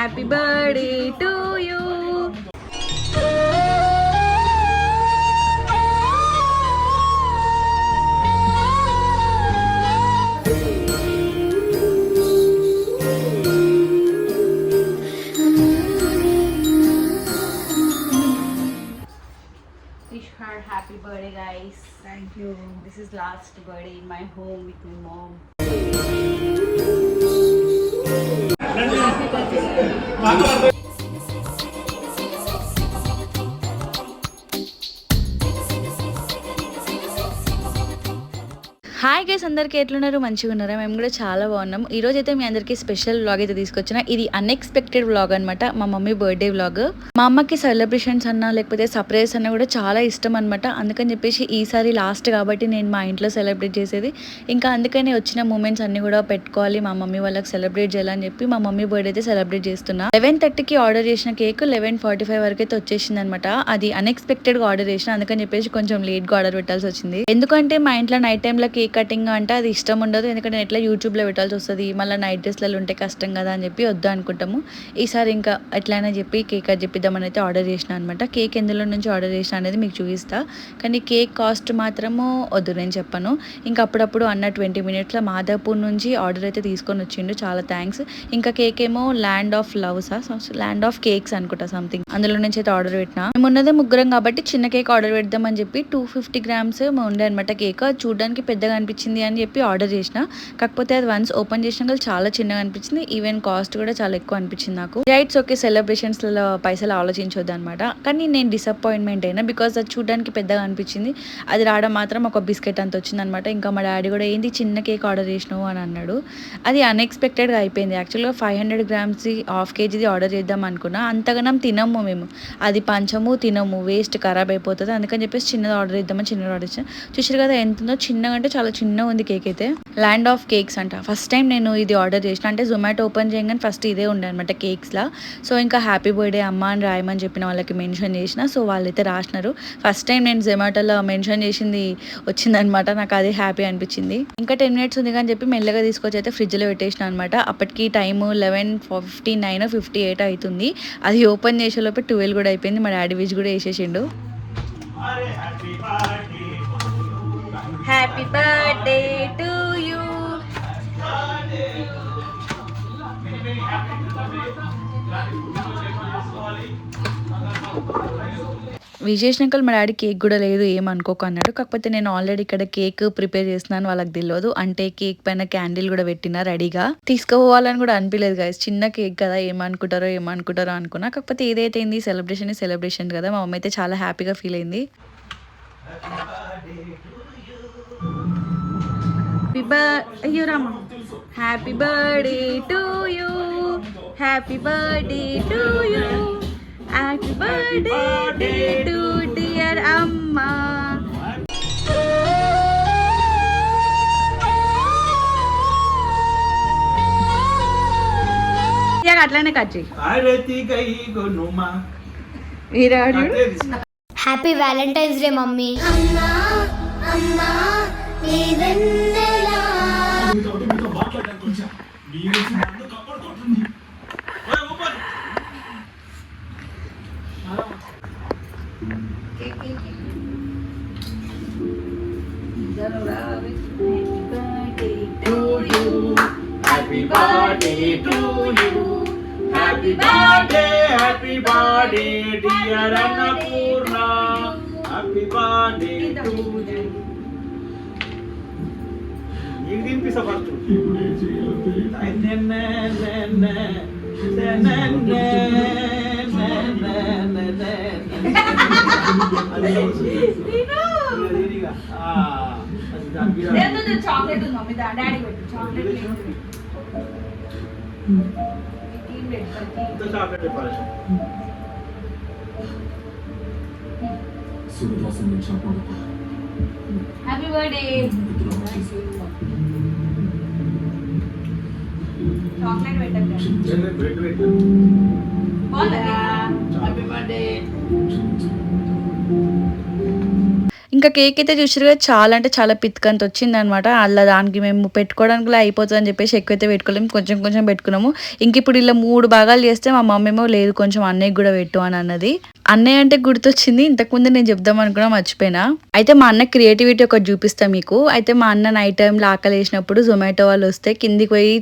Happy birthday to you. Wish her happy birthday guys. Thank you. This is last birthday in my home with my mom. Gracias. Hi guys అందరికీ ఎట్లున్నారు? మంచిగా ఉన్నారా? మేము కూడా చాలా బాగున్నాం. ఈ అయితే మీ అందరికీ స్పెషల్ వ్లాగ్ అయితే తీసుకొచ్చిన. ఇది అన్ఎక్స్పెక్టెడ్ వ్లాగ్ అనమాట మా మమ్మీ బర్త్డే వ్లాగ్ మా అమ్మకి సెలబ్రేషన్స్ అన్నా లేకపోతే సర్ప్రైజ్ అన్నా కూడా చాలా ఇష్టం అనమాట అందుకని చెప్పేసి ఈసారి లాస్ట్ కాబట్టి నేను మా ఇంట్లో సెలబ్రేట్ చేసేది. ఇంకా అందుకనే వచ్చిన మూమెంట్స్ అన్ని కూడా పెట్టుకోవాలి. మా మమ్మీ వాళ్ళకి సెలబ్రేట్ చేయాలని చెప్పి మా మమ్మీ బర్త్డే అయితే సెలబ్రేట్ చేస్తున్నా. లెవెన్ థర్టీకి ఆర్డర్ చేసిన కేక్ లెవెన్ ఫార్టీ ఫైవ్ వరకు అయితే వచ్చేసింది అనమాట అది అన్ఎక్స్పెక్టెడ్గా ఆర్డర్ చేసిన. అందుకని చెప్పేసి కొంచెం లేట్గా ఆర్డర్ పెట్టాల్సి వచ్చింది. ఎందుకంటే మా ఇంట్లో నైట్ టైంలో కేక్ కటింగ్ అంటే అది ఇష్టం ఉండదు. ఎందుకంటే ఎట్లా యూట్యూబ్లో పెట్టాల్సి వస్తుంది. మళ్ళీ నైట్ డ్రెస్లలో ఉంటే కష్టం కదా అని చెప్పి వద్దు అనుకుంటాము. ఈసారి ఇంకా ఎట్లయినా చెప్పి కేక్ అది చెప్పిద్దామని అయితే ఆర్డర్ చేసిన అనమాట కేక్ ఎందులో నుంచి ఆర్డర్ చేసిన అనేది మీకు చూపిస్తా. కానీ కేక్ కాస్ట్ మాత్రము వద్దు నేను చెప్పను. ఇంకా అప్పుడప్పుడు అన్న ట్వంటీ మినిట్స్లో మాదాపూర్ నుంచి ఆర్డర్ అయితే తీసుకొని వచ్చిండు. చాలా థ్యాంక్స్ ఇంకా కేక్ ఏమో land of loves land of cakes అనుకుంటా సంథింగ్ అందులో నుంచి అయితే ఆర్డర్ పెట్టినా. మేము ఉన్నదే ముగ్గురం కాబట్టి చిన్న కేక్ ఆర్డర్ పెడదామని చెప్పి టూ ఫిఫ్టీ గ్రామ్స్ ఉండే అనమాట కేక్ అది చూడడానికి పెద్దగా అనిపించింది అని చెప్పి ఆర్డర్ చేసిన. కాకపోతే అది వన్స్ ఓపెన్ చేసినాక చాలా చిన్నగా అనిపించింది. ఈవెన్ కాస్ట్ కూడా చాలా ఎక్కువ అనిపించింది నాకు. రైట్స్ ఓకే సెలబ్రేషన్స్లో పైసలు ఆలోచించొద్దు అనమాట కానీ నేను డిసప్పాయింట్మెంట్ అయినా బికాస్ అది చూడడానికి పెద్దగా అనిపించింది. అది రావడం మాత్రం ఒక బిస్కెట్ అంత వచ్చింది అనమాట ఇంకా మా డాడీ కూడా ఏంది చిన్న కేక్ ఆర్డర్ చేసినావు? అని అన్నాడు. అది అన్ఎక్స్పెక్టెడ్గా అయిపోయింది. యాక్చువల్గా ఫైవ్ హండ్రెడ్ గ్రామ్స్ హాఫ్ కేజీది ఆర్డర్ చేద్దాం అనుకున్నా. అంతగానం తినము మేము. అది పంచము తినము వేస్ట్ ఖరాబ్ అయిపోతుంది. అందుకని చెప్పేసి చిన్నది ఆర్డర్ చేద్దామని చిన్నది ఆర్డర్ చేసాను చూసారు కదా ఎంత ఉందో? చిన్నగా అంటే చాలా చిన్నగా ఉంది కేక్ అయితే. ల్యాండ్ ఆఫ్ కేక్స్ అంట. ఫస్ట్ టైం నేను ఇది ఆర్డర్ చేసిన. అంటే జొమాటో ఓపెన్ చేయగానే ఫస్ట్ ఇదే ఉండే అనమాట కేక్స్లా సో ఇంకా హ్యాపీ బర్త్డే అమ్మ అని రాయమని చెప్పిన వాళ్ళకి మెన్షన్ చేసిన. సో వాళ్ళైతే రాసినారు. ఫస్ట్ టైం నేను జొమాటోలో మెన్షన్ చేసింది వచ్చిందనమాట నాకు అది హ్యాపీ అనిపించింది. ఇంకా టెన్ మినిట్స్ ఉంది కానీ చెప్పి మెల్లగా తీసుకొచ్చి అయితే ఫ్రిడ్జ్లో పెట్టేసిన అనమాట అప్పటికి time eleven fifty nine fifty eight అవుతుంది అది ఓపెన్ చేసేలోపు ట్వెల్వ్ కూడా అయిపోయింది. మా డాడీ విజ్ కూడా వేసేసిండు హ్యాపీ బర్త్డే టు యూ విజేష్నకల్ మా డాడీ కేక్ కూడా లేదు ఏమనుకోకు అన్నాడు. కాకపోతే నేను ఆల్రెడీ ఇక్కడ కేక్ ప్రిపేర్ చేస్తున్నాను వాళ్ళకి తెలియదు అంటే కేక్ పైన క్యాండిల్ కూడా పెట్టినా రెడీగా. తీసుకుపోవాలని కూడా అనిపించలేదు గాయస్ చిన్న కేక్ కదా ఏమనుకుంటారో ఏమనుకుంటారో అనుకున్నా. కాకపోతే ఏదైతే అయింది సెలబ్రేషన్ సెలబ్రేషన్ కదా. మా మమ్మీ అయితే చాలా హ్యాపీగా ఫీల్ అయింది. హ్యాపీ బర్ అయ్యో Rama happy birthday to you happy birthday to you happy birthday to dear అమ్మా ఇక అట్లానే కట్ చేయి ఆరతి కై కొనుమా వీరాడు హ్యాపీ వ్యాలంటైన్స్ డే మమ్మీ అమ్మా అమ్మా నీ నీకు తినిపిస్తా ఫస్ట్ చాక్లెట్ ఉంది మమ్మీ డాడీ పెట్టు చాక్లెట్ చాక్లెట్ చెప్పాలి హ్యాపీ బర్త్డే చాక్లెట్ ఇంకా కేక్ అయితే చూసారు కదా చాలా అంటే చాలా పిత్కంత వచ్చింది అనమాట అలా దానికి మేము పెట్టుకోవడానికి కూడా అయిపోతుంది అని చెప్పేసి ఎక్కువైతే పెట్టుకోలేము కొంచెం కొంచెం పెట్టుకున్నాము. ఇంక ఇప్పుడు ఇలా మూడు భాగాలు చేస్తే మా మమ్మీ ఏమో లేదు కొంచెం అన్నయ్యకి కూడా పెట్టు అని అన్నది. అన్నయ్య అంటే గుర్తొచ్చింది. ఇంతకుముందు నేను చెప్దాం అనుకున్నా మర్చిపోయినా. అయితే మా అన్న క్రియేటివిటీ ఒకటి చూపిస్తా మీకు. అయితే మా అన్న నైట్ టైంలో ఆకలి వేసినప్పుడు జొమాటో వాళ్ళు వస్తే కిందికి పోయి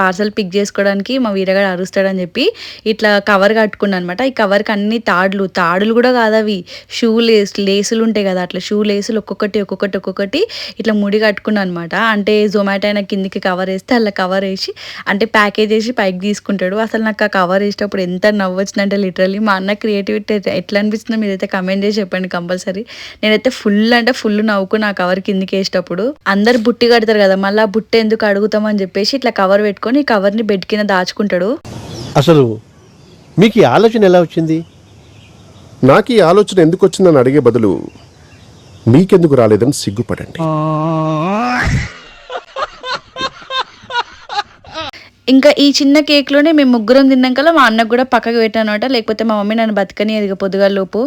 పార్సల్ పిక్ చేసుకోవడానికి మా వీరగాడు అరుస్తాడని చెప్పి ఇట్లా కవర్ కట్టుకున్నాను అనమాట ఈ కవర్కి అన్ని తాడులు తాడులు కూడా కాదు అవి. షూ లేస్ లేసులు ఉంటాయి కదా అట్లా షూ లేసులు ఒక్కొక్కటి ఒక్కొక్కటి ఒక్కొక్కటి ఇట్లా ముడి కట్టుకున్నా అనమాట అంటే జొమాటో అయినా కిందికి కవర్ వేస్తే అలా కవర్ వేసి అంటే ప్యాకేజ్ వేసి పైకి తీసుకుంటాడు. అసలు నాకు ఆ కవర్ వేసేటప్పుడు ఎంత నవ్వొచ్చిందంటే లిటరలీ మా అన్న క్రియేటివిటీ ఎట్లా అనిపిస్తుందో మీరైతే కమెంట్ చేసి చెప్పండి కంపల్సరీ నేనైతే ఫుల్ అంటే ఫుల్ నవ్వుకుని ఆ కవర్ కిందికి వేసేటప్పుడు అందరు బుట్టి కడతారు కదా మళ్ళీ ఆ బుట్ట ఎందుకు అడుగుతామని చెప్పేసి ఇట్లా కవర్ పెట్టుకొని ఈ కవర్ని బెడ్ కింద దాచుకుంటాడు. అసలు మీకు ఈ ఆలోచన ఎలా వచ్చింది? నాకు ఈ ఆలోచన ఎందుకు వచ్చిందని అడిగే బదులు మీకెందుకు రాలేదని సిగ్గుపడండి. ఇంకా ఈ చిన్న కేక్లోనే మేము ముగ్గురం తిన్నాక మా అన్నకు కూడా పక్కకు పెట్టానమాట. లేకపోతే మా మమ్మీ నన్ను బతకని ఎదిగ పొద్దుగా లోపు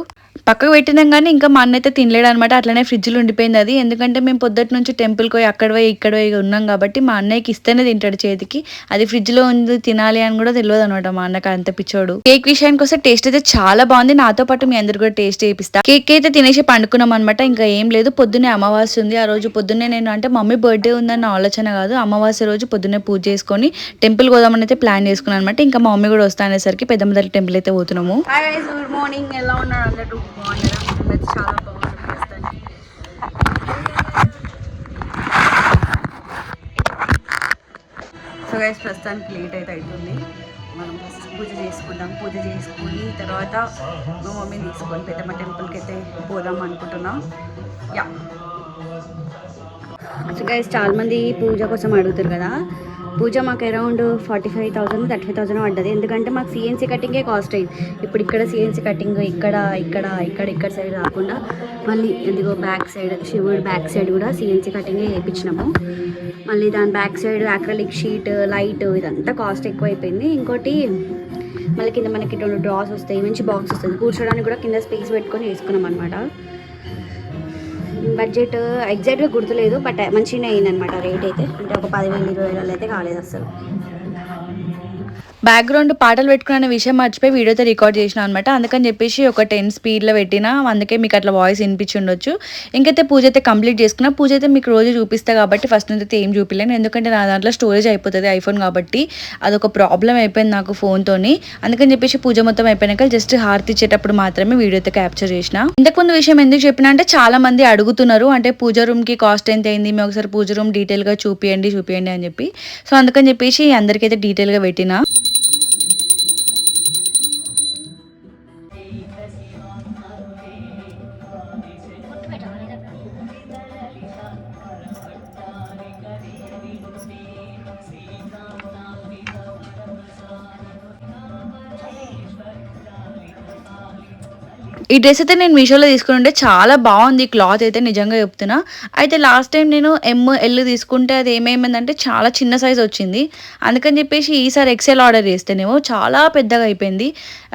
పక్కకు పెట్టినాం కానీ ఇంకా మా అన్న అయితే తినలేడు అనమాట అట్లనే ఫ్రిడ్జ్లో ఉండిపోయింది అది. ఎందుకంటే మేము పొద్దుటి నుంచి టెంపుల్కి పోయి అక్కడ పోయి ఇక్కడ పోయి ఉన్నాం కాబట్టి మా అన్నయ్యకి ఇస్తేనే తింటాడు చేతికి. అది ఫ్రిడ్జ్లో ఉంది తినాలి అని కూడా తెలియదు అనమాట మా అన్నకి అంత పిచ్చోడు. కేక్ విషయానికి వస్తే టేస్ట్ అయితే చాలా బాగుంది. నాతో పాటు మీ అందరు కూడా టేస్ట్ చేపిస్తా. కేక్ అయితే తినేసి పండుకున్నాం అనమాట ఇంకా ఏం లేదు. పొద్దున్నే అమావాస్య ఉంది. ఆ రోజు పొద్దున్నే నేను అంటే మమ్మీ బర్త్డే ఉందన్న ఆలోచన కాదు. అమావాస్య రోజు పొద్దున్నే పూజ చేసుకొని టెంపుల్ పోదామని అయితే ప్లాన్ చేసుకున్నాను అనమాట ఇంకా మా మమ్మీ కూడా వస్తా అనేసరికి పెద్దమ్మదల్లి టెంపుల్ అయితే పోతున్నాము. గుడ్ మార్నింగ్ ఎలా ఉన్నారు అందరూ? బాగున్నారా చాలా బాగుంది ప్రస్తుతానికి సో గైస్ ప్రస్తుతానికి లేట్ అయితే అవుతుంది మనం ఫస్ట్ పూజ చేసుకుందాం. పూజ చేసుకుని తర్వాత మా మమ్మీని తీసుకొని పెద్దమ్మ టెంపుల్కి అయితే పోదాం అనుకుంటున్నాం. యా సో గైస్ చాలామంది పూజ కోసం అడుగుతారు కదా. పూజ మాకు around forty five thousand thirty five thousand పడ్డది. ఎందుకంటే మాకు సిఎన్సీ కటింగే కాస్ట్ అయింది. ఇప్పుడు ఇక్కడ సిఎన్సీ కటింగ్ ఇక్కడ ఇక్కడ ఇక్కడ ఇక్కడ సైడ్ రాకుండా మళ్ళీ ఎందుకో బ్యాక్ సైడ్ శివుడు బ్యాక్ సైడ్ కూడా సిఎన్సీ కటింగే వేయించినాము మళ్ళీ దాని back side acrylic sheet light ఇదంతా కాస్ట్ ఎక్కువ అయిపోయింది. ఇంకోటి మళ్ళీ కింద మనకి రెండు డ్రాస్ వస్తాయి మంచి బాక్స్ వస్తుంది. కూర్చోడానికి కూడా కింద స్పేస్ పెట్టుకొని వేసుకున్నాం అనమాట బడ్జెట్ ఎగ్జాక్ట్గా గుర్తులేదు బట్ మంచిగానే అయిందనమాట రేట్ అయితే. అంటే ఒక పదివేలు ఇరవై వేలు అయితే కాలేదు అసలు. బ్యాక్గ్రౌండ్ పాటలు పెట్టుకున్న విషయం మర్చిపోయి వీడియోతో రికార్డ్ చేసిన అనమాట అందుకని చెప్పేసి ఒక టెన్ స్పీడ్లో పెట్టిన అందుకే మీకు అట్లా వాయిస్ వినిపించి ఉండొచ్చు. ఇంకైతే పూజ అయితే కంప్లీట్ చేసుకున్నా. పూజ అయితే మీకు రోజు చూపిస్తా కాబట్టి ఫస్ట్ నుంచి అయితే ఏం చూపిలేను ఎందుకంటే నా దాంట్లో స్టోరేజ్ అయిపోతుంది ఐఫోన్ కాబట్టి అదొక ప్రాబ్లం అయిపోయింది నాకు ఫోన్తోని అందుకని చెప్పేసి పూజ మొత్తం అయిపోయినాక జస్ట్ హారతి ఇచ్చేటప్పుడు మాత్రమే వీడియో అయితే క్యాప్చర్ చేసిన. ఇంతకుముందు విషయం ఎందుకు చెప్పిన అంటే చాలా మంది అడుగుతున్నారు. అంటే పూజ రూమ్కి కాస్ట్ ఎంత అయింది? మేము ఒకసారి పూజ రూమ్ డీటెయిల్గా చూపియండి చూపియండి అని చెప్పి. సో అందుకని చెప్పేసి అందరికైతే డీటెయిల్గా పెట్టినా పెట్టిన. ఈ డ్రెస్ అయితే నేను మీషోలో తీసుకుని ఉంటే చాలా బాగుంది. క్లాత్ అయితే నిజంగా చెప్తున్నా. అయితే లాస్ట్ టైం నేను ఎమ్ ఎల్ తీసుకుంటే అది ఏమేమైందంటే చాలా చిన్న సైజ్ వచ్చింది. అందుకని చెప్పేసి ఈసారి ఎక్సెల్ ఆర్డర్ చేస్తేనేమో చాలా పెద్దగా అయిపోయింది.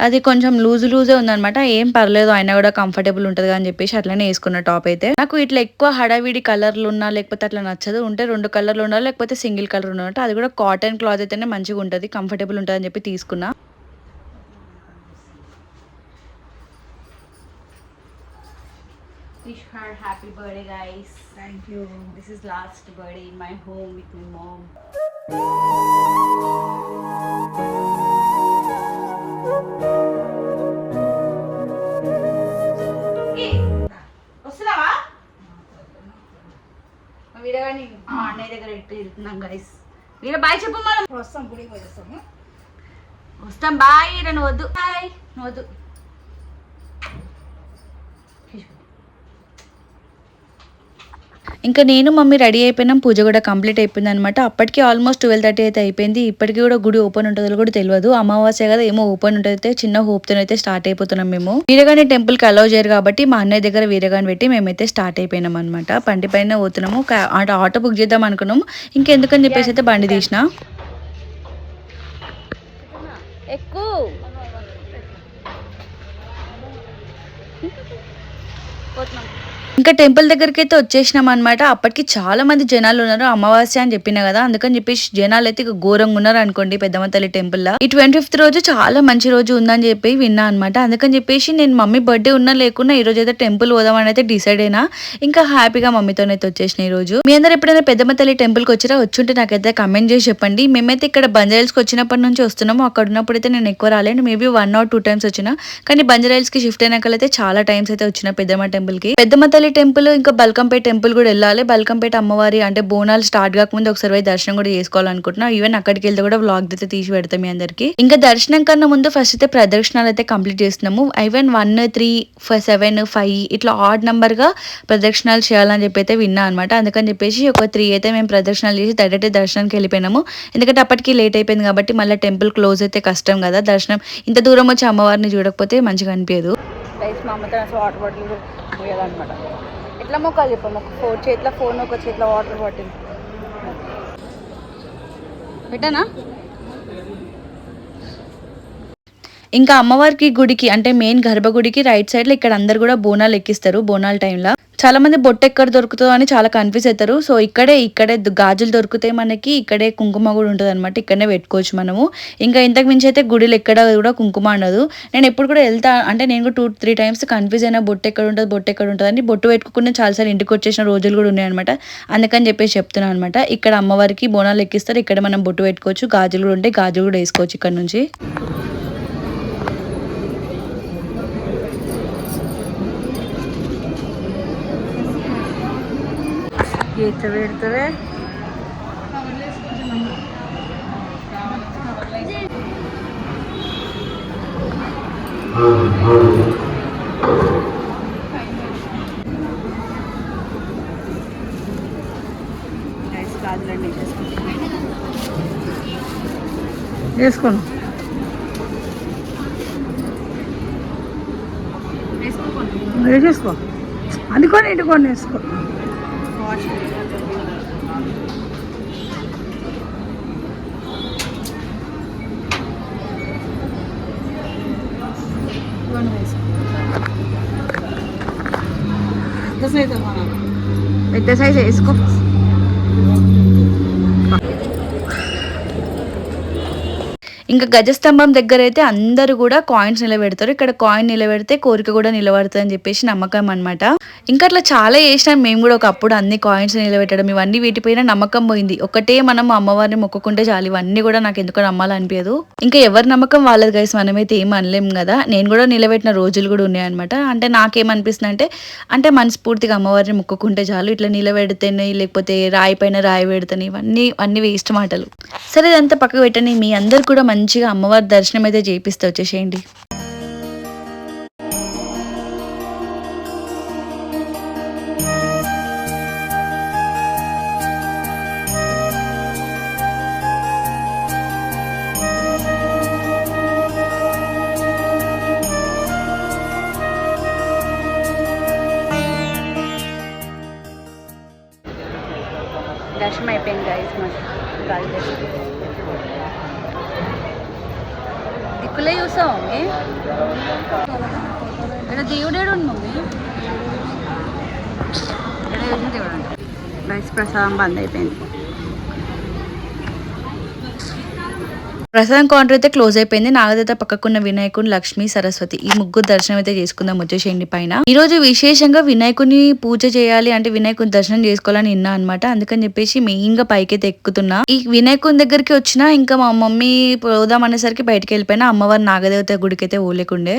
అది కొంచెం లూజ్ లూజే ఉందనమాట ఏం పర్లేదు అయినా కూడా కంఫర్టబుల్ ఉంటుంది అని చెప్పేసి అట్లనే వేసుకున్న టాప్ అయితే. నాకు ఇట్లా ఎక్కువ హడావిడి కలర్లు ఉన్నా లేకపోతే అట్లా నచ్చదు. ఉంటే రెండు కలర్లు ఉండాలి లేకపోతే సింగిల్ కలర్ ఉన్నట్టు అది కూడా కాటన్ క్లాత్ అయితేనే మంచిగా ఉంటుంది కంఫర్టబుల్ ఉంటుంది అని చెప్పి తీసుకున్నా. Wish her happy birthday guys. Thank you. This is last birthday in my home with my mom. వస్తున్నావా? వీరగాని మా అన్నయ్య దగ్గర ఎట్టి వెళ్తున్నాం గైస్ వీర బాయ్ చెప్పు మనం. వస్తాం గుడికి వస్తాము వస్తాం బాయ్ నన్ను వద్దు. బాయ్ నువ్వు వద్దు. ఇంకా నేను మమ్మీ రెడీ అయిపోయినాం పూజ కూడా కంప్లీట్ అయిపోయింది అనమాట అప్పటికి ఆల్మోస్ట్ ట్వెల్వ్ థర్టీ అయితే అయిపోయింది. ఇప్పటికి కూడా గుడి ఓపెన్ ఉంటుందో కూడా తెలియదు. అమావాస్య కదా ఏమో ఓపెన్ ఉంటుంది చిన్న హోప్తో అయితే స్టార్ట్ అయిపోతున్నాం మేము. వీరగాని టెంపుల్కి అలౌ చేయరు కాబట్టి మా అన్నయ్య దగ్గర వీరగాని పెట్టి మేమైతే స్టార్ట్ అయిపోయినాం అనమాట బండి పైన పోతున్నాము. అంటే ఆటో బుక్ చేద్దాం అనుకున్నాము. ఇంకెందుకని చెప్పేసి అయితే బండి తీసిన. ఎక్కువ పోతున్నాం. ఇంకా టెంపుల్ దగ్గరికి అయితే వచ్చేసినాం అనమాట అప్పటికి చాలా మంది జనాలు ఉన్నారు. అమావాస్య అని చెప్పిన కదా అందుకని చెప్పేసి జనాలు అయితే ఇక ఘోరంగా ఉన్నారు అనుకోండి పెద్దమ్మ తల్లి టెంపుల్ లా. ఈ ట్వంటీ ఫిఫ్త్ రోజు చాలా మంచి రోజు ఉందని చెప్పి విన్నా అనమాట అందుకని చెప్పేసి నేను మమ్మీ బర్త్డే ఉన్నా లేకున్నా ఈ రోజు అయితే టెంపుల్ పోదామని అయితే డిసైడ్ అయినా. ఇంకా హ్యాపీగా మమ్మీతో అయితే వచ్చేసిన ఈ రోజు. మీ అందరు ఎప్పుడైనా పెద్దమ్మ తల్లి టెంపుల్కి వచ్చినా వచ్చుంటే నాకైతే కమెంట్ చేసి చెప్పండి. మేమైతే ఇక్కడ బంజరైల్స్కి వచ్చినప్పటి నుంచి వస్తున్నాము. అక్కడ ఉన్నప్పుడు అయితే నేను ఎక్కువ రాలేను. Maybe one or two times వచ్చిన. కానీ బంజరైల్స్కి షిఫ్ట్ అయినాకైతే చాలా టైమ్స్ అయితే వచ్చిన పెద్దమ్మ టెంపుల్కి. పెద్దమ్మ తల్లి టెంపుల్ ఇంకా బల్కంపేట టెంపుల్ కూడా వెళ్ళాలి. బల్కంపేట అమ్మవారి అంటే బోనాలు స్టార్ట్ కాకముందు ఒకసారి పోయి దర్శనం కూడా చేసుకోవాలనుకుంటున్నా. ఈవెన్ అక్కడికి వెళ్తే కూడా వ్లాగ్ అయితే తీసి పెడతాం మీ అందరికి. ఇంకా దర్శనం కన్నా ముందు ఫస్ట్ అయితే ప్రదక్షిణాలు అయితే కంప్లీట్ చేస్తున్నాము. Even one three seven five ఇట్లా ఆడ్ నెంబర్గా ప్రదక్షిణాలు చేయాలని చెప్పి అయితే విన్నా అనమాట అందుకని చెప్పేసి ఒక త్రీ అయితే మేము ప్రదక్షిణాలు చేసి డైరెక్ట్ దర్శనానికి వెళ్ళిపోయినాము. ఎందుకంటే అప్పటికి లేట్ అయిపోయింది కాబట్టి మళ్ళీ టెంపుల్ క్లోజ్ అయితే కష్టం కదా. దర్శనం ఇంత దూరం వచ్చి అమ్మవారిని చూడకపోతే మంచిగా అనిపించదు. ఎట్లా మొక్కలు చెప్పాము ఒక ఫోర్ చేతిలో ఫోన్ ఒక చేతిలో వాటర్ బాటిల్. పెట్టానా? ఇంకా అమ్మవారికి గుడికి అంటే మెయిన్ గర్భగుడికి రైట్ సైడ్లో ఇక్కడ అందరు కూడా బోనాలు ఎక్కిస్తారు బోనాల టైంలో చాలా మంది బొట్టు ఎక్కడ దొరుకుతుందో అని చాలా కన్ఫ్యూజ్ అవుతారు. సో ఇక్కడే ఇక్కడే గాజులు దొరుకుతాయి మనకి ఇక్కడే కుంకుమ కూడా ఉంటుంది అనమాట ఇక్కడనే పెట్టుకోవచ్చు మనము. ఇంకా ఇంతకు మించి అయితే గుడిలో ఎక్కడ కూడా కుంకుమ ఉండదు నేను ఎప్పుడు కూడా వెళ్తా అంటే నేను కూడా టూ త్రీ టైమ్స్ కన్ఫ్యూజ్ అయినా బొట్టు ఎక్కడ ఉంటుంది బొట్టు ఎక్కడ ఉంటుంది అని బొట్టు పెట్టుకుని చాలాసార్లు ఇంటికి వచ్చేసిన రోజులు కూడా ఉన్నాయన్నమాట. అందుకని చెప్పేసి చెప్తున్నాను అనమాట ఇక్కడ అమ్మవారికి బోనాలు ఎక్కిస్తారు. ఇక్కడ మనం బొట్టు పెట్టుకోవచ్చు. గాజులు కూడా ఉంటాయి. గాజులు కూడా వేసుకోవచ్చు ఇక్కడ నుంచి. ఎట్లా పెడతావే. వేసుకోను. వేసేసుకో. అందుకొని ఇటుకొని వేసుకో. పెద్ద సైజ్ వేసుకో ఇంకా గజస్తంభం దగ్గర అయితే అందరూ కూడా కాయిన్స్ నిలబెడతారు. ఇక్కడ కాయిన్ నిలబెడితే కోరిక కూడా నిలబడుతుంది అని చెప్పేసి నమ్మకం అన్నమాట. ఇంకా అట్లా చాలా చేసినాం. మేము కూడా ఒకప్పుడు అన్ని కాయిన్స్ నిలబెట్టడం ఇవన్నీ వీటిపైన నమ్మకం పోయింది. ఒకటే మనం అమ్మవారిని మొక్కుకుంటే చాలు. ఇవన్నీ కూడా నాకు ఎందుకో నమ్మాలనిపించదు. ఇంకా ఎవరి నమ్మకం వాళ్ళది గైస్ మనమైతే ఏం అనలేం కదా. నేను కూడా నిలబెట్టిన రోజులు కూడా ఉన్నాయన్నమాట అంటే నాకేమనిపిస్తుంది అంటే అంటే మనస్ఫూర్తిగా అమ్మవారిని మొక్కుకుంటే చాలు. ఇట్లా నిలబెడితేనే లేకపోతే రాయి పైన రాయి పెడితేనే ఇవన్నీ అన్ని వేస్ట్ మాటలు. సరే ఇదంతా పక్కకు పెట్టని మీ అందరు కూడా మంచిగా అమ్మవారి దర్శనం అయితే చేపిస్తే వచ్చేసేయండి. దిక్కులే చూస్తావా మమ్మీ ఇక్కడ దేవుడేడు మమ్మీ ఇక్కడ చూసిన దేవుడు అంట. రైస్ ప్రసాదం బంద్ అయిపోయింది. ప్రసాదం కౌంటర్ అయితే క్లోజ్ అయిపోయింది. నాగదేవత పక్కకున్న వినాయకుని లక్ష్మి సరస్వతి ఈ ముగ్గురు దర్శనం అయితే చేసుకుందాం వచ్చేసేయండి పైన. ఈ రోజు విశేషంగా వినాయకుని పూజ చేయాలి అంటే వినాయకుని దర్శనం చేసుకోవాలని విన్నా అనమాట అందుకని చెప్పేసి మెయిన్గా పైకి అయితే ఎక్కుతున్నా. ఈ వినాయకుని దగ్గరికి వచ్చినా ఇంకా మా మమ్మీ పోదాం అనేసరికి బయటకు వెళ్ళిపోయినా అమ్మవారి నాగదేవత గుడికి అయితే ఓలేకుండే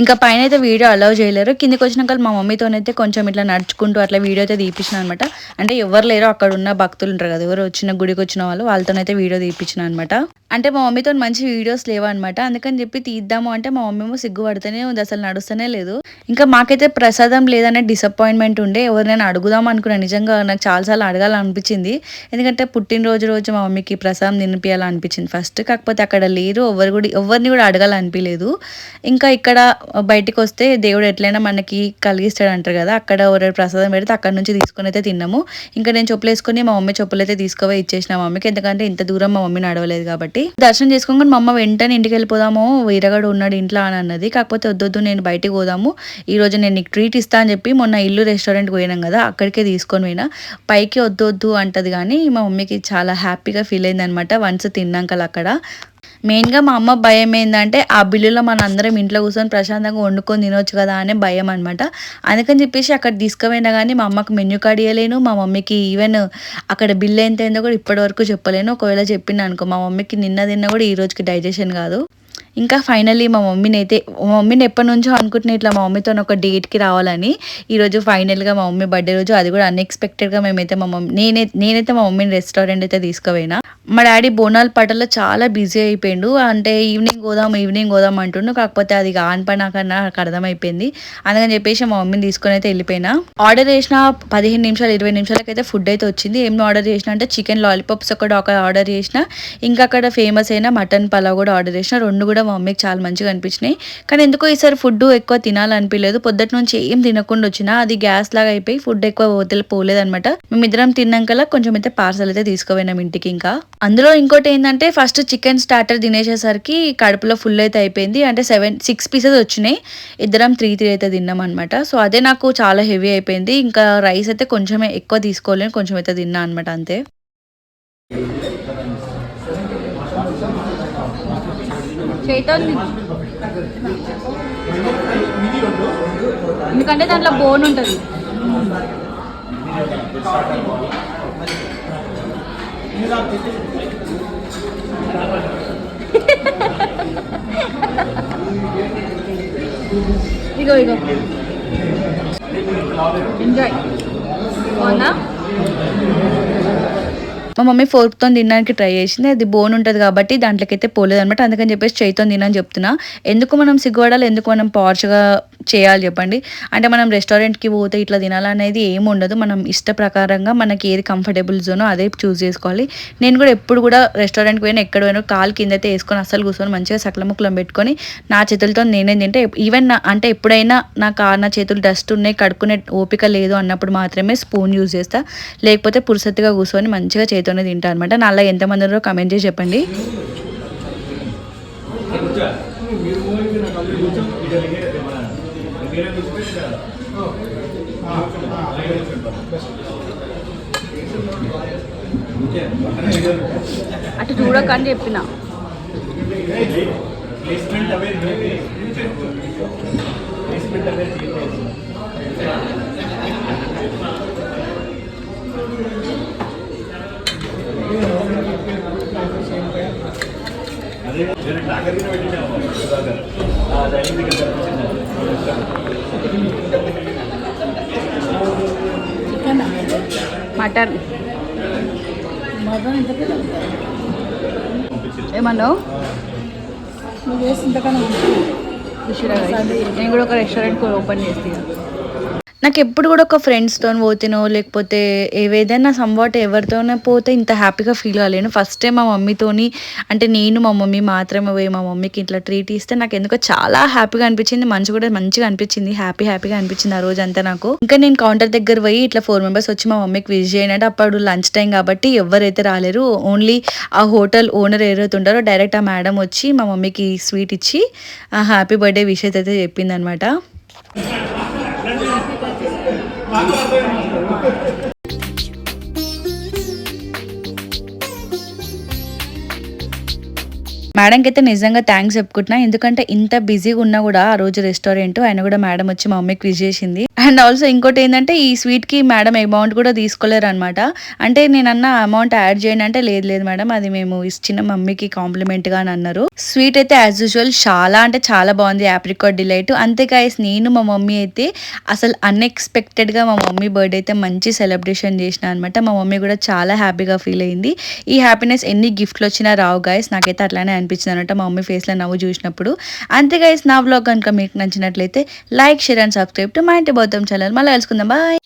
ఇంకా పైన అయితే వీడియో అలౌ చేయలేరు. కిందకి వచ్చినాక మా మమ్మీతోనైతే కొంచెం ఇట్లా నడుచుకుంటూ అట్లా వీడియో అయితే తీపించిన అనమాట అంటే ఎవరు లేరు అక్కడ ఉన్న భక్తులు ఉంటారు కదా ఎవరు వచ్చిన గుడికి వచ్చిన వాళ్ళు వాళ్ళతోనైతే వీడియో తీపించిన అనమాట అంటే మా మమ్మీతో మంచి వీడియోస్ లేవన్నమాట. అందుకని చెప్పి తీద్దాము అంటే మా మమ్మీ సిగ్గుపడితేనే ఉంది అసలు నడుస్తూనే లేదు. ఇంకా మాకైతే ప్రసాదం లేదనే డిసప్పాయింట్మెంట్ ఉండే. ఎవరినైనా అడుగుదాం అనుకున్నా నిజంగా నాకు చాలాసార్లు అడగాలనిపించింది. ఎందుకంటే పుట్టినరోజు రోజు మా మమ్మీకి ప్రసాదం తినిపించాలనిపించింది ఫస్ట్ కాకపోతే అక్కడ లేరు ఎవరు కూడా ఎవరిని కూడా అడగాలనిపించలేదు ఇంకా ఇక్కడ బయటికి వస్తే దేవుడు ఎట్లయినా మనకి కలిగిస్తాడు అంటారు కదా అక్కడ ఎవరైనా ప్రసాదం పెడితే అక్కడ నుంచి తీసుకుని అయితే తిన్నాము. ఇంకా నేను చెప్పులు వేసుకొని మా మమ్మీ చెప్పులు అయితే తీసుకుపోయి ఇచ్చేసిన మా మమ్మీకి. ఎందుకంటే ఇంత దూరం మా మమ్మీ నడవలేదు కాబట్టి. దర్శనం చేసుకోగానే మా అమ్మ వెంటనే ఇంటికి వెళ్ళిపోదాము వీరగాడు ఉన్నాడు ఇంట్లో అని అన్నది. కాకపోతే వద్దొద్దు నేను బయటికి పోదాము. ఈ రోజు నేను నీకు ట్రీట్ ఇస్తా అని చెప్పి మొన్న ఇల్లు రెస్టారెంట్కి పోయినాం కదా అక్కడికే తీసుకొని పోయినా. పైకి వద్దొద్దు వద్దు అంటది కానీ మా మమ్మీకి చాలా హ్యాపీగా ఫీల్ అయింది అనమాట వన్స్ తిన్నాక అక్కడ. మెయిన్గా మా అమ్మ భయం ఏంటంటే ఆ బిల్లులో మన అందరం ఇంట్లో కూర్చొని ప్రశాంతంగా వండుకొని తినొచ్చు కదా అనే భయం అనమాట అందుకని చెప్పేసి అక్కడ తీసుకుపోయినా కానీ మా అమ్మకి మెన్యూ కార్డ్ ఇవ్వలేను మా మమ్మీకి ఈవెన్ అక్కడ బిల్ ఎంత అయిందో కూడా ఇప్పటివరకు చెప్పలేను. ఒకవేళ చెప్పిన అనుకో మా మమ్మీకి నిన్న తిన్నా కూడా ఈ రోజుకి డైజెషన్ కాదు. ఇంకా ఫైనల్లీ మా మమ్మీని అయితే మా మమ్మీని ఎప్పటి నుంచో అనుకుంటున్నా ఇట్లా మా మమ్మీతో ఒక డేట్కి రావాలని. ఈరోజు ఫైనల్గా మా మమ్మీ బర్త్డే రోజు అది కూడా అన్ఎక్స్పెక్టెడ్గా మేమైతే మా మమ్మీ నేనే నేనైతే మా మమ్మీని రెస్టారెంట్ అయితే తీసుకుపోయినా. మా డాడీ బోనాల పటల్లో చాలా బిజీ అయిపోయిండు. అంటే ఈవినింగ్ పోదాం ఈవినింగ్ పోదాం అంటుండు. కాకపోతే అది ఆన్ పని నాకు నాకు అర్థమైపోయింది. అందుకని చెప్పేసి మా మమ్మీని తీసుకొని అయితే వెళ్ళిపోయినా. ఆర్డర్ చేసిన పదిహేను నిమిషాలు ఇరవై నిమిషాలకైతే ఫుడ్ అయితే వచ్చింది. ఏం ఆర్డర్ చేసిన అంటే చికెన్ లాలీపాప్స్ ఒకటి ఒక ఆర్డర్ చేసిన. ఇంకా అక్కడ ఫేమస్ అయిన మటన్ పలావ్ కూడా ఆర్డర్ చేసిన. రెండు కూడా మా మమ్మీకి చాలా మంచిగా అనిపించినాయి. కానీ ఎందుకో ఈసారి ఫుడ్ ఎక్కువ తినాలనిపించలేదు పొద్దుట నుంచి ఏం తినకుండా వచ్చినా అది గ్యాస్ లాగా అయిపోయి ఫుడ్ ఎక్కువ వదిలి పోలేదన్నమాట. మేమిద్దరం తిన్నాకలా కొంచెం అయితే పార్సల్ అయితే తీసుకుపోయినాం ఇంటికి ఇంకా. అందులో ఇంకోటి ఏంటంటే ఫస్ట్ చికెన్ స్టార్టర్ తినేసేసరికి కడుపులో ఫుల్ అయితే అయిపోయింది. అంటే సెవెన్ సిక్స్ పీసెస్ వచ్చినాయి. ఇద్దరం త్రీ త్రీ అయితే తిన్నాం అనమాట సో అదే నాకు చాలా హెవీ అయిపోయింది. ఇంకా రైస్ అయితే కొంచెమే ఎక్కువ తీసుకోలేను. కొంచెం అయితే తిన్నా అనమాట అంతే. చైతన్య ఎందుకంటే దాంట్లో బోన్ ఉంటుంది. ఇగో ఇగో. ఎంజాయ్ అవునా మా మమ్మీ ఫోర్క్తో తినడానికి ట్రై చేసింది. అది బోన్ ఉంటుంది కాబట్టి దాంట్లోకి అయితే పోలేదు అనమాట అందుకని చెప్పేసి చేయితో తినని చెప్తున్నా. ఎందుకు మనం సిగ్గుపడాలి? ఎందుకు మనం పార్చ్గా చేయాలి చెప్పండి. అంటే మనం రెస్టారెంట్కి పోతే ఇట్లా తినాలనేది ఏమి ఉండదు మనం ఇష్ట ప్రకారంగా మనకి ఏది కంఫర్టబుల్ జోనో అదే చూస్ చేసుకోవాలి. నేను కూడా ఎప్పుడు కూడా రెస్టారెంట్కి పోయినా ఎక్కడ పోయినా కాలు కింద అయితే వేసుకొని అస్సలు కూర్చొని మంచిగా సకల పెట్టుకొని నా చేతులతో నేనే తింటే ఈవెన్ నా అంటే ఎప్పుడైనా నాకు కా నా చేతులు డస్ట్ ఉన్నాయి కడుక్కునే ఓపిక లేదు అన్నప్పుడు మాత్రమే స్పూన్ యూజ్ చేస్తా. లేకపోతే పురుసత్తుగా కూర్చొని మంచిగా చేతితోనే తింటా అనమాట నా అలా ఎంతమంది ఉన్నారో కమెంట్ చేసి చెప్పండి. అటు చూడకని చెప్పిన మటన్. ఏమన్నావు? చూసిరా guys? నేను కూడా ఒక రెస్టారెంట్ ఓపెన్ చేస్తాను నాకు ఎప్పుడు కూడా ఒక ఫ్రెండ్స్తో పోతేనో లేకపోతే ఏదైనా సంవాట్ ఎవరితోనే పోతే ఇంత హ్యాపీగా ఫీల్ కాలేను. ఫస్ట్ టైం మా మమ్మీతోని అంటే నేను మా మమ్మీ మాత్రమే పోయి మా మమ్మీకి ఇట్లా ట్రీట్ ఇస్తే నాకు ఎందుకో చాలా హ్యాపీగా అనిపించింది. మంచి కూడా మంచిగా అనిపించింది. హ్యాపీ హ్యాపీగా అనిపించింది ఆ రోజు అంతా నాకు. ఇంకా నేను కౌంటర్ దగ్గర పోయి ఇట్లా ఫోర్ మెంబర్స్ వచ్చి మా మమ్మీకి విజిట్ చేయనంటే అప్పుడు లంచ్ టైం కాబట్టి ఎవరైతే రాలేరు ఓన్లీ ఆ హోటల్ ఓనర్ ఎవరైతే ఉంటారో డైరెక్ట్ ఆ మేడం వచ్చి మా మమ్మీకి స్వీట్ ఇచ్చి హ్యాపీ బర్త్డే విషెస్ అయితే చెప్పిందనమాట Aku apa yang మేడంకి అయితే నిజంగా థ్యాంక్స్ చెప్పుకుంటున్నా. ఎందుకంటే ఇంత బిజీగా ఉన్నా కూడా ఆ రోజు రెస్టారెంట్ ఆయన కూడా మేడం వచ్చి మా మమ్మీకి విజ్ చేసింది. అండ్ ఆల్సో ఇంకోటి ఏంటంటే ఈ స్వీట్కి మేడం అమౌంట్ కూడా తీసుకోలేరు అనమాట అంటే నేను అన్న అమౌంట్ యాడ్ చేయండి అంటే లేదు లేదు మేడం అది మేము ఇచ్చిన మమ్మీకి కాంప్లిమెంట్గా అని అన్నారు. స్వీట్ అయితే యాజ్ యూజువల్ చాలా అంటే చాలా బాగుంది యాప్రికాట్ డిలైట్ అంతేకాయస్ నేను మా మమ్మీ అయితే అసలు అన్ఎక్స్పెక్టెడ్గా మా మమ్మీ బర్త్డే అయితే మంచి సెలబ్రేషన్ చేసిన అనమాట మా మమ్మీ కూడా చాలా హ్యాపీగా ఫీల్ అయింది. ఈ హ్యాపీనెస్ ఎన్ని గిఫ్ట్లు వచ్చినా రావు గాయస్ నాకైతే అట్లానే అనిపించింది అనమాట మా మమ్మీ ఫేస్లో నవ్వు చూసినప్పుడు. అంతే గైస్ నా వ్లాగ్ కనుక మీకు నచ్చినట్లయితే like share and subscribe to మా ఇంటి బౌద్ధం ఛానల్ మళ్ళీ కలుసుకుందాం. బాయ్